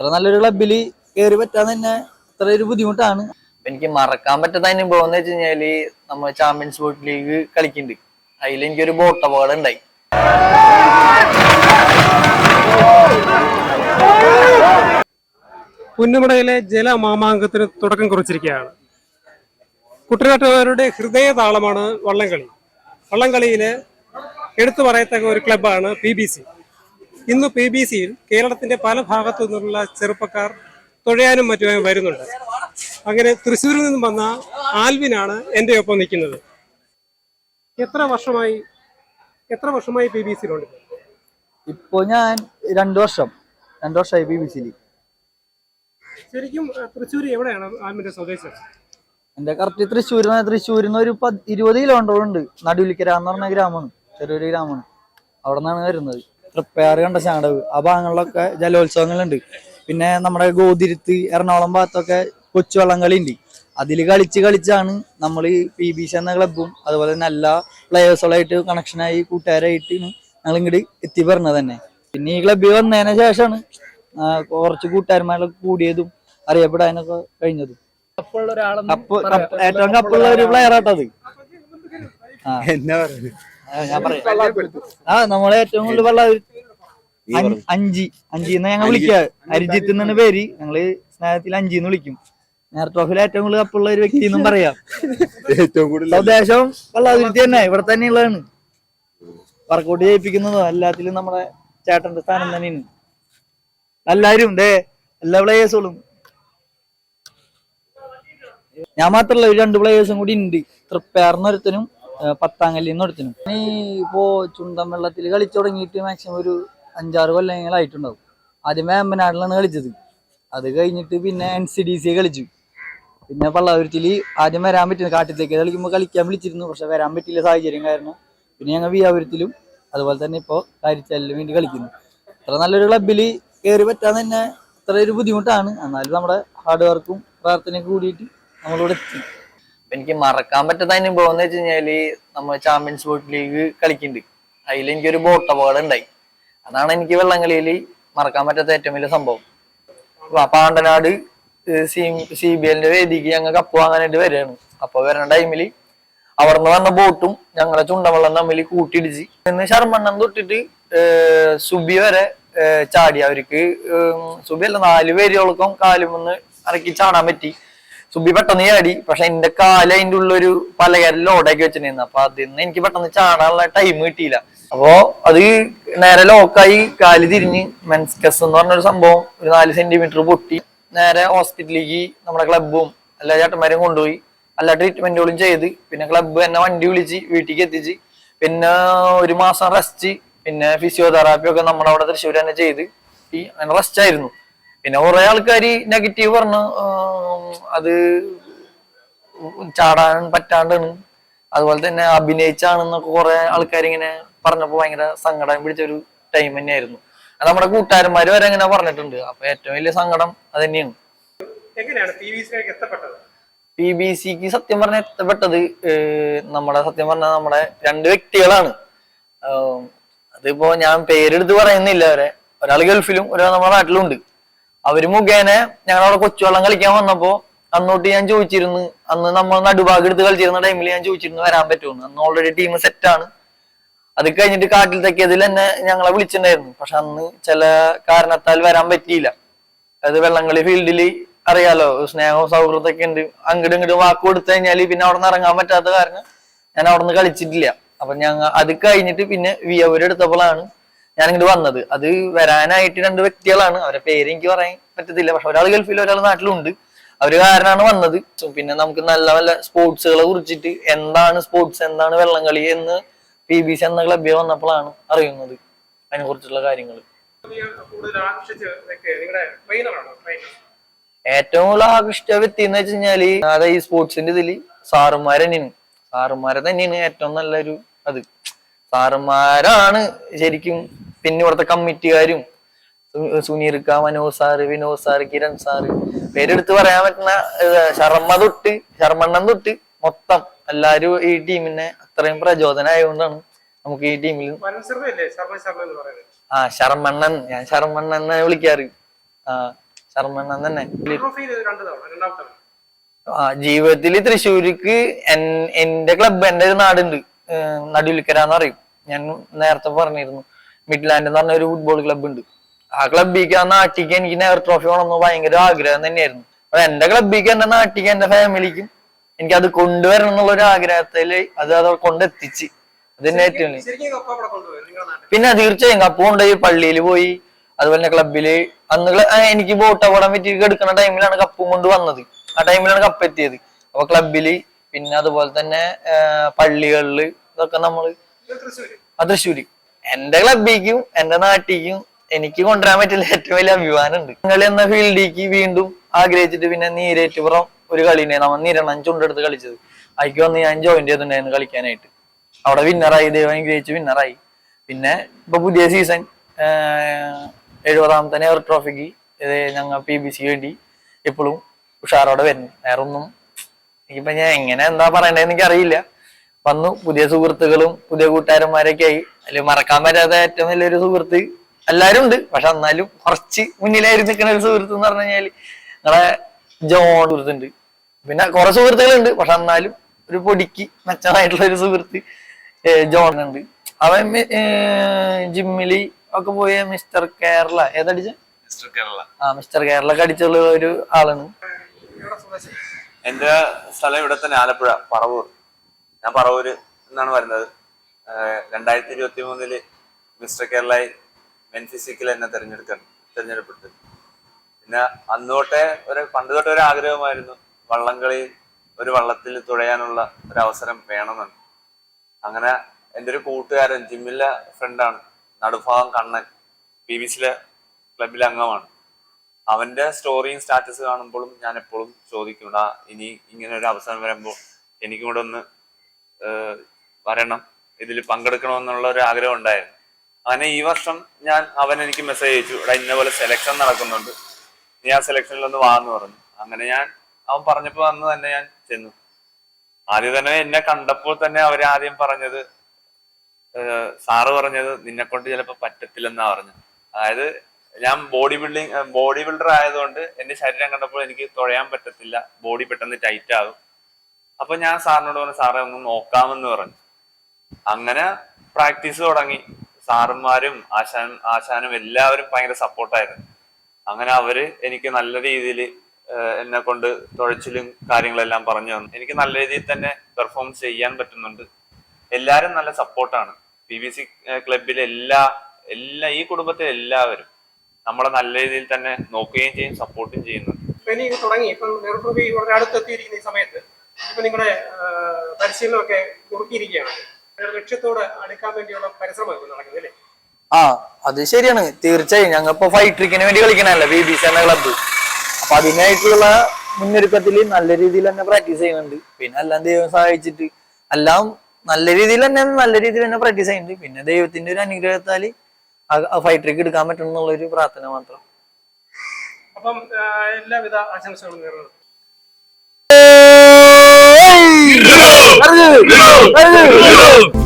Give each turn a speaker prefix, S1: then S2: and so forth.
S1: ഇത്ര നല്ലൊരു ക്ലബിൽ കയറി പറ്റാൻ തന്നെ ഇത്ര ഒരു ബുദ്ധിമുട്ടാണ്.
S2: എനിക്ക് മറക്കാൻ പറ്റാത്ത അനുഭവം എന്ന് വെച്ച് കഴിഞ്ഞാൽ നമ്മൾ ചാമ്പ്യൻസ് ബോട്ട് ലീഗ് കളിക്കുന്നുണ്ട് അതിൽ എനിക്കൊരു ബോട്ട് അപകടം ഉണ്ടായി.
S3: പുന്നമടയിലെ ജലമാമാങ്കത്തിന് തുടക്കം കുറിച്ചിരിക്കുകയാണ്. കുട്ടനാട്ടുകാരുടെ ഹൃദയ താളമാണ് വള്ളംകളി. വള്ളംകളിയിൽ എടുത്തു പറയത്തക്ക ഒരു ക്ലബ്ബാണ് പി ബി സി ഇന്ന് പി ബി സിയിൽ കേരളത്തിന്റെ പല ഭാഗത്തു നിന്നുള്ള ചെറുപ്പക്കാർ തുഴയാനും മറ്റുമായി വരുന്നുണ്ട്. അങ്ങനെ തൃശ്ശൂരിൽ നിന്നും വന്ന ആൽവിനാണ് എന്റെ ഒപ്പം നിൽക്കുന്നത്. എത്ര വർഷമായി എത്ര വർഷമായി പി ബി സിയിലുണ്ട്?
S1: ഇപ്പോ ഞാൻ രണ്ടു വർഷം രണ്ടു വർഷമായി പി ബി സിയിൽ.
S3: ശരിക്കും തൃശ്ശൂർ എവിടെയാണ് ആൽവിന്റെ സ്വദേശം?
S1: എന്റെ കറക്റ്റ് തൃശ്ശൂർ തൃശ്ശൂരിൽ നിന്ന് ഒരു ഇരുപത് കിലോമീറ്റർ ഉണ്ട്. നടുവിലിക്കര എന്ന് പറഞ്ഞ ഗ്രാമമാണ് ചെറിയൊരു ഗ്രാമമാണ്. അവിടെ നിന്നാണ് വരുന്നത്. തൃപ്പയാറ് കണ്ട ചാടവ് ആ ഭാഗങ്ങളിലൊക്കെ ജലോത്സവങ്ങളുണ്ട്. പിന്നെ നമ്മുടെ ഗോതിരുത്ത് എറണാകുളം ഭാഗത്തൊക്കെ കൊച്ചുവള്ളം കളി ഉണ്ട് അതിൽ കളിച്ച് കളിച്ചാണ് നമ്മൾ പി ബി സി എന്ന ക്ലബും അതുപോലെ തന്നെ എല്ലാ പ്ലേയേഴ്സുകളായിട്ട് കണക്ഷനായി കൂട്ടുകാരായിട്ട് ഞങ്ങൾ ഇങ്ങോട്ട് എത്തിപ്പറഞ്ഞത് തന്നെ. പിന്നെ ഈ ക്ലബ്ബിൽ വന്നതിന് ശേഷമാണ് കുറച്ച് കൂട്ടുകാരന്മാരൊക്കെ കൂടിയതും അറിയപ്പെടാനൊക്കെ കഴിഞ്ഞതും. കപ്പ് കപ്പ് ഏറ്റവും കപ്പുള്ള ഒരു പ്ലെയർ ആട്ടത് ആ.
S4: എന്നാ പറയുന്നത്?
S1: ഞാൻ പറയാം. ആ നമ്മളെ ഏറ്റവും കൂടുതൽ വെള്ളം അഞ്ചി അഞ്ചി എന്നാ ഞങ്ങൾ വിളിക്കുക അരിജിത്ത് എന്നാണ് പേര്. ഞങ്ങൾ സ്നേഹത്തിൽ അഞ്ചി എന്ന് വിളിക്കും. നേർ ട്രോഫിയിൽ ഏറ്റവും കൂടുതൽ കപ്പുള്ള ഒരു വ്യക്തി എന്നും പറയാം.
S4: ഏറ്റവും കൂടുതൽ
S1: സ്വദേശം വെള്ളാതിരുത്തി തന്നെ ഇവിടെ തന്നെയുള്ളതാണ്. വർക്കൗട്ട് ചെയ്യിപ്പിക്കുന്നതോ എല്ലാത്തിലും നമ്മുടെ ചേട്ടന്റെ സ്ഥാനം തന്നെയാണ്. എല്ലാരും ദേ എല്ലാ പ്ലേയേഴ്സുകളും ഞാൻ മാത്രല്ല ഒരു രണ്ട് പ്ലേയേഴ്സും കൂടി ഉണ്ട്. ഏർ പത്താങ്കല്ലിൽ നിന്ന് എടുത്തിനും ഈ ഇപ്പോ ചുണ്ടൻ വെള്ളത്തിൽ കളിച്ചു തുടങ്ങിയിട്ട് മാക്സിമം ഒരു അഞ്ചാറ് കൊല്ലങ്ങളായിട്ടുണ്ടാവും. ആദ്യമേ അമ്പനാട്ടിലാണ് കളിച്ചത്. അത് കഴിഞ്ഞിട്ട് പിന്നെ എൻ സി ഡി സി കളിച്ചു. പിന്നെ പള്ളാപുരത്തിൽ ആദ്യം വരാൻ പറ്റുന്നു കാട്ടിലേക്ക് കളിക്കുമ്പോൾ കളിക്കാൻ വിളിച്ചിരുന്നു. പക്ഷെ വരാൻ പറ്റില്ല സാഹചര്യം കാരണം. പിന്നെ ഞങ്ങൾ വിയാപുരത്തിലും അതുപോലെ തന്നെ ഇപ്പോൾ കാരിച്ചാലിലും വേണ്ടി കളിക്കുന്നു. ഇത്ര നല്ലൊരു ക്ലബിൽ കയറി പറ്റാൻ തന്നെ ഇത്ര ഒരു ബുദ്ധിമുട്ടാണ്. എന്നാലും നമ്മുടെ ഹാർഡ് വർക്കും പ്രാർത്ഥനയും കൂടിയിട്ട് നമ്മളിവിടെ എത്തി.
S2: എനിക്ക് മറക്കാൻ പറ്റാത്ത അനുഭവം എന്ന് വെച്ച് കഴിഞ്ഞാൽ നമ്മൾ ചാമ്പ്യൻസ് ബോട്ട് ലീഗ് കളിക്കുന്നുണ്ട് അതിൽ എനിക്കൊരു ബോട്ട് അപകടം ഉണ്ടായി. അതാണ് എനിക്ക് വള്ളംകളിയിൽ മറക്കാൻ പറ്റാത്ത ഏറ്റവും വലിയ സംഭവം. പാണ്ടനാട് സി സി ബി എല്ലിന്റെ വേദിക്ക് ഞങ്ങൾ കപ്പ് വാങ്ങാനായിട്ട് വരികയാണ്. അപ്പൊ വരുന്ന ടൈമിൽ അവിടുന്ന് വന്ന ബോട്ടും ഞങ്ങളെ ചുണ്ടവെള്ളം തമ്മിൽ കൂട്ടിയിടിച്ച് ഇന്ന് ശർമ്മണ്ണം തൊട്ടിട്ട് സുബി വരെ ചാടി. അവർക്ക് സുബിയല്ല നാല് പേരുകൾക്കും കാലുമെന്ന് ഇറക്കി ചാടാൻ പറ്റി. സുബി പെട്ടെന്ന് ചാടി പക്ഷെ എന്റെ കാൽ അതിന്റെ ഉള്ളൊരു പലകരം ലോഡാക്കി വെച്ചിട്ടുണ്ടായിരുന്നു. അപ്പൊ അതിന്ന് എനിക്ക് പെട്ടെന്ന് ചാടാനുള്ള ടൈം കിട്ടിയില്ല. അപ്പോ അത് നേരെ ലോക്കായി കാൽ തിരിഞ്ഞ് മെൻസ്കസ് എന്ന് പറഞ്ഞൊരു സംഭവം ഒരു നാല് സെന്റിമീറ്റർ പൊട്ടി. നേരെ ഹോസ്പിറ്റലിലേക്ക് നമ്മുടെ ക്ലബും എല്ലാ ചേട്ടന്മാരും കൊണ്ടുപോയി. എല്ലാ ട്രീറ്റ്മെന്റുകളും ചെയ്ത്. പിന്നെ ക്ലബ്ബ് എന്നെ വണ്ടി വിളിച്ച് വീട്ടിലേക്ക് എത്തിച്ച്. പിന്നെ ഒരു മാസം റെസ്റ്റ് പിന്നെ ഫിസിയോതെറാപ്പി ഒക്കെ നമ്മുടെ അവിടെ തൃശ്ശൂർ തന്നെ ചെയ്ത്. അങ്ങനെ റെസ്റ്റ് ആയിരുന്നു. പിന്നെ കുറെ ആൾക്കാർ നെഗറ്റീവ് പറഞ്ഞു അത് ചാടാൻ പറ്റാണ്ടാണ്. അതുപോലെ തന്നെ അഭിനയിച്ചാണെന്നൊക്കെ കുറെ ആൾക്കാർ ഇങ്ങനെ പറഞ്ഞപ്പോ ഭയങ്കര സങ്കടം പിടിച്ച ഒരു ടൈം തന്നെയായിരുന്നു. അത് നമ്മുടെ കൂട്ടുകാരന്മാര് വരെ അങ്ങനെ പറഞ്ഞിട്ടുണ്ട്. അപ്പൊ ഏറ്റവും വലിയ സങ്കടം അത് തന്നെയാണ്.
S3: പി ബി
S2: സിക്ക് സത്യം പറഞ്ഞ എത്തപ്പെട്ടത് നമ്മുടെ സത്യം പറഞ്ഞ നമ്മുടെ രണ്ട് വ്യക്തികളാണ്. അതിപ്പോ ഞാൻ പേരെടുത്ത് പറയുന്നില്ല അവരെ. ഒരാൾ ഗൾഫിലും ഒരാൾ നമ്മുടെ നാട്ടിലും ഉണ്ട്. അവർ മുഖേന ഞങ്ങളവിടെ കൊച്ചുവെള്ളം കളിക്കാൻ വന്നപ്പോ അന്നോട്ട് ഞാൻ ചോദിച്ചിരുന്നു അന്ന് നമ്മൾ നടുഭാഗം എടുത്ത് കളിച്ചിരുന്ന ടൈമിൽ ഞാൻ ചോദിച്ചിരുന്നു വരാൻ പറ്റുമെന്ന് അന്ന് ഓൾറെഡി ടീം സെറ്റാണ് അത് കഴിഞ്ഞിട്ട് കാട്ടിൽ തെക്കിയതിൽ തന്നെ ഞങ്ങളെ വിളിച്ചിട്ടുണ്ടായിരുന്നു. പക്ഷെ അന്ന് ചില കാരണത്താൽ വരാൻ പറ്റിയില്ല. അത് വെള്ളംകളി ഫീൽഡിൽ അറിയാലോ സ്നേഹവും സൗഹൃദമൊക്കെ ഉണ്ട്. അങ്ങോട്ടും ഇങ്ങോട്ടും വാക്ക് കൊടുത്തു കഴിഞ്ഞാൽ പിന്നെ അവിടെ നിന്ന് ഇറങ്ങാൻ പറ്റാത്ത കാരണം ഞാൻ അവിടെ നിന്ന് കളിച്ചിട്ടില്ല. അപ്പൊ ഞങ്ങൾ അത് കഴിഞ്ഞിട്ട് പിന്നെ വിയവര് എടുത്തപ്പോഴാണ് ഞാൻ ഇങ്ങോട്ട് വന്നത്. അത് വരാനായിട്ട് രണ്ട് വ്യക്തികളാണ്. അവരെ പേര് എനിക്ക് പറയാൻ പറ്റത്തില്ല. പക്ഷെ ഒരാൾ ഗൾഫിൽ ഒരാൾ നാട്ടിലുണ്ട്. അവർ കാരണമാണ് വന്നത്. പിന്നെ നമുക്ക് നല്ല നല്ല സ്പോർട്സുകളെ കുറിച്ചിട്ട് എന്താണ് സ്പോർട്സ് എന്താണ് വെള്ളംകളി എന്ന് പി ബി സി എന്ന ക്ലബിൽ വന്നപ്പോഴാണ് അറിയുന്നത് അതിനെ കുറിച്ചുള്ള കാര്യങ്ങൾ
S3: ആകർഷിച്ച
S2: ഏറ്റവും കൂടുതൽ ആകൃഷ്ട വ്യക്തി എന്ന് വെച്ച് കഴിഞ്ഞാൽ അതായത് ഈ സ്പോർട്സിന്റെ ഇതിൽ സാറുമാരെ തന്നെയാണ്. സാറുമാരെ തന്നെയാണ് ഏറ്റവും നല്ലൊരു അത്. സാറുമാരാണ് ശരിക്കും പിന്നെ ഇവിടുത്തെ കമ്മിറ്റിക്കാരും സുനീർ കാ Manoj sir Vinod sir Kiran sir പേരെടുത്ത് പറയാൻ പറ്റുന്ന ശർമ്മ തൊട്ട് ശർമ്മണ്ണം തൊട്ട് മൊത്തം എല്ലാരും ഈ ടീമിനെ അത്രയും പ്രചോദനമായതുകൊണ്ടാണ് നമുക്ക് ഈ ടീമിൽ ആ ശർമ്മണ്ണൻ. ഞാൻ ശർമ്മണ്ണൻ എന്നാണ് വിളിക്കാറ്. ആ ശർമ്മണ്ണൻ തന്നെ. ആ ജീവിതത്തിൽ തൃശ്ശൂർക്ക് എന്റെ ക്ലബ്ബ് എന്റെ ഒരു നാടുണ്ട്. നടുവിൽക്കര എന്ന് പറയും. ഞാൻ നേരത്തെ പറഞ്ഞിരുന്നു. മിഡ്ലാൻഡ് എന്ന് പറഞ്ഞ ഒരു ഫുട്ബോൾ ക്ലബ്ബ് ഉണ്ട്. ആ ക്ലബ്ബിക്ക് ആ നാട്ടിക്ക് എനിക്ക് നെഹർ ട്രോഫി വേണമെന്ന് ഭയങ്കര ആഗ്രഹം തന്നെയായിരുന്നു. അപ്പൊ എന്റെ ക്ലബ്ബിക്ക് എന്റെ നാട്ടിക്ക് എന്റെ ഫാമിലിക്കും എനിക്ക് അത് കൊണ്ടുവരണം എന്നുള്ള ഒരു ആഗ്രഹത്തിൽ അത് അത് കൊണ്ടെത്തിച്ച്. അതിന്റെ ഏറ്റവും പിന്നെ തീർച്ചയായും കപ്പ് കൊണ്ടുപോയി പള്ളിയിൽ പോയി അതുപോലെ തന്നെ ക്ലബിൽ അന്ന് എനിക്ക് ബോട്ട് അപകടം പറ്റി എടുക്കുന്ന ടൈമിലാണ് കപ്പും കൊണ്ട് വന്നത്. ആ ടൈമിലാണ് കപ്പ് എത്തിയത്. അപ്പൊ ക്ലബിൽ പിന്നെ അതുപോലെ തന്നെ പള്ളികളിൽ ഇതൊക്കെ
S3: നമ്മൾ തൃശ്ശൂര്.
S2: എന്റെ ക്ലബിക്കും എന്റെ നാട്ടിക്കും എനിക്ക് കൊണ്ടുവരാൻ പറ്റില്ല. ഏറ്റവും വലിയ അഭിമാനം ഉണ്ട് നിങ്ങൾ എന്ന ഫീൽഡിലേക്ക് വീണ്ടും ആഗ്രഹിച്ചിട്ട് പിന്നെ നീരേറ്റുപുറം ഒരു കളിനെ നമ്മൾ നിരണം ചുണ്ടെടുത്ത് കളിച്ചത്. അതിക്ക് വന്ന് ഞാൻ ജോയിൻ ചെയ്തിട്ടുണ്ടായിരുന്നു കളിക്കാനായിട്ട്. അവിടെ വിന്നറായി ദൈവം അനുഗ്രഹിച്ച് വിന്നറായി പിന്നെ ഇപ്പൊ പുതിയ സീസൺ എഴുപതാമത്തെ നെഹ്റു ട്രോഫിക്ക് ഞങ്ങൾ പി ബി സി വേണ്ടി ഇപ്പോഴും ഉഷാറോടെ വരുന്നു. വേറൊന്നും എനിക്കിപ്പോ ഞാൻ എങ്ങനെ എന്താ പറയണ്ടതെന്ന് എനിക്ക് അറിയില്ല വന്നു. പുതിയ സുഹൃത്തുക്കളും പുതിയ കൂട്ടുകാരന്മാരൊക്കെ ആയി അതിൽ മറക്കാൻ പറ്റാത്ത ഏറ്റവും വലിയൊരു സുഹൃത്ത് എല്ലാരും ഉണ്ട് പക്ഷെ എന്നാലും കുറച്ച് മുന്നിലായി നിൽക്കുന്ന ഒരു സുഹൃത്ത് എന്ന് പറഞ്ഞു കഴിഞ്ഞാൽ നിങ്ങളെ ജോൺ സുഹൃത്തുണ്ട് പിന്നെ കുറെ സുഹൃത്തുക്കളുണ്ട്. പക്ഷെ എന്നാലും ഒരു പൊടിക്ക് മെച്ചമായിട്ടുള്ള ഒരു സുഹൃത്ത് ജോൺ ഉണ്ട്. അവൻ ജിമ്മിലി ഒക്കെ പോയ മിസ്റ്റർ കേരള. ഏതടിച്ച
S5: മിസ്റ്റർ കേരള.
S2: ആ മിസ്റ്റർ കേരള ഒക്കെ അടിച്ചുള്ള ഒരു ആളാണ്.
S5: എന്റെ സ്ഥലം ഇവിടെ തന്നെ ആലപ്പുഴ പറവൂർ. ഞാൻ പറവൂര് എന്നാണ് വരുന്നത്. രണ്ടായിരത്തി ഇരുപത്തി മൂന്നിൽ മിസ്റ്റർ കേരളായി മെൻ ഫിസിക്കൽ എന്നെ തെരഞ്ഞെടുക്കാൻ തെരഞ്ഞെടുപ്പെട്ടു പിന്നെ അന്ന് തൊട്ടേ ഒരു പണ്ട് തൊട്ടേ ഒരു ആഗ്രഹമായിരുന്നു. വള്ളംകളി ഒരു വള്ളത്തിൽ തുഴയാനുള്ള ഒരു അവസരം വേണമെന്ന്. അങ്ങനെ എന്റെ ഒരു കൂട്ടുകാരൻ ജിമ്മിലെ ഫ്രണ്ടാണ് നടുഭാഗം കണ്ണൻ പി ബി സിയിലെ ക്ലബിലെ അംഗമാണ്. അവന്റെ സ്റ്റോറിയും സ്റ്റാറ്റസ് കാണുമ്പോഴും ഞാൻ എപ്പോഴും ചോദിക്കും "ആ, ഇനി ഇങ്ങനെ ഒരു അവസരം വരുമ്പോൾ എനിക്കും കൂടെ ഒന്ന് വരണം. ഇതിൽ പങ്കെടുക്കണമെന്നുള്ള ഒരു ആഗ്രഹം ഉണ്ടായിരുന്നു. അങ്ങനെ ഈ വർഷം ഞാൻ അവൻ എനിക്ക് മെസ്സേജ് അയച്ചു. ഇവിടെ ഇന്ന പോലെ സെലക്ഷൻ നടക്കുന്നുണ്ട്. നീ ആ സെലക്ഷനിൽ ഒന്ന് വാന്ന് പറഞ്ഞു. അങ്ങനെ ഞാൻ അവൻ പറഞ്ഞപ്പോൾ അന്ന് തന്നെ ഞാൻ ചെന്നു. ആദ്യം തന്നെ എന്നെ കണ്ടപ്പോൾ തന്നെ അവർ ആദ്യം പറഞ്ഞത് സാറ് പറഞ്ഞത് നിന്നെ കൊണ്ട് ചിലപ്പോൾ പറ്റത്തില്ലെന്നാ പറഞ്ഞു അതായത് ഞാൻ ബോഡി ബിൽഡിങ് ബോഡി ബിൽഡർ ആയതുകൊണ്ട് എന്റെ ശരീരം കണ്ടപ്പോൾ എനിക്ക് തുഴയാൻ പറ്റത്തില്ല. ബോഡി പെട്ടെന്ന് ടൈറ്റ് ആകും. അപ്പൊ ഞാൻ സാറിനോട് പറഞ്ഞു സാറേ ഒന്ന് നോക്കാമെന്ന് പറഞ്ഞു. അങ്ങനെ പ്രാക്ടീസ് തുടങ്ങി. സാറന്മാരും ആശാൻ ആശാനും എല്ലാവരും ഭയങ്കര സപ്പോർട്ടായിരുന്നു. അങ്ങനെ അവർ എനിക്ക് നല്ല രീതിയിൽ എന്നെ കൊണ്ട് തുഴച്ചിലും കാര്യങ്ങളെല്ലാം പറഞ്ഞു തന്നു. എനിക്ക് നല്ല രീതിയിൽ തന്നെ പെർഫോം ചെയ്യാൻ പറ്റുന്നുണ്ട്. എല്ലാവരും നല്ല സപ്പോർട്ടാണ്. പി ബി സി ക്ലബിലെ എല്ലാ എല്ലാ ഈ കുടുംബത്തിലെ എല്ലാവരും നമ്മളെ നല്ല രീതിയിൽ തന്നെ നോക്കുകയും ചെയ്യും സപ്പോർട്ടും ചെയ്യുന്നുണ്ട്.
S3: തുടങ്ങി. ഈ സമയത്ത് ഇപ്പൊ നിങ്ങളുടെ പരിശീലനമൊക്കെ കുറുക്കിയിരിക്കുകയാണ് ലക്ഷ്യത്തോട് അടുക്കാൻ വേണ്ടിയുള്ള പരിശ്രമം നടക്കുന്നത് അല്ലേ?
S2: ആ അത് ശരിയാണ്. തീർച്ചയായും. ഞങ്ങൾ ഇപ്പൊ ഫൈട്രിക്കിന് വേണ്ടി കളിക്കണല്ലേ ബി ബി സി എന്ന ക്ലബ്ബ് അപ്പൊ അതിനായിട്ടുള്ള മുന്നൊരുക്കത്തിൽ നല്ല രീതിയിൽ തന്നെ പ്രാക്ടീസ് ചെയ്യുന്നുണ്ട്. പിന്നെ എല്ലാം ദൈവം സഹായിച്ചിട്ട് എല്ലാം നല്ല രീതിയിൽ തന്നെ നല്ല രീതിയിൽ തന്നെ പ്രാക്ടീസ് ചെയ്യുന്നുണ്ട്. പിന്നെ ദൈവത്തിന്റെ ഒരു അനുഗ്രഹത്താൽ ആ ഫൈട്രിക്ക് എടുക്കാൻ പറ്റണം എന്നുള്ളൊരു പ്രാർത്ഥന മാത്രം.
S3: അപ്പം എല്ലാവിധ ആശംസകളും ¡Arriba!
S2: ¡Arriba!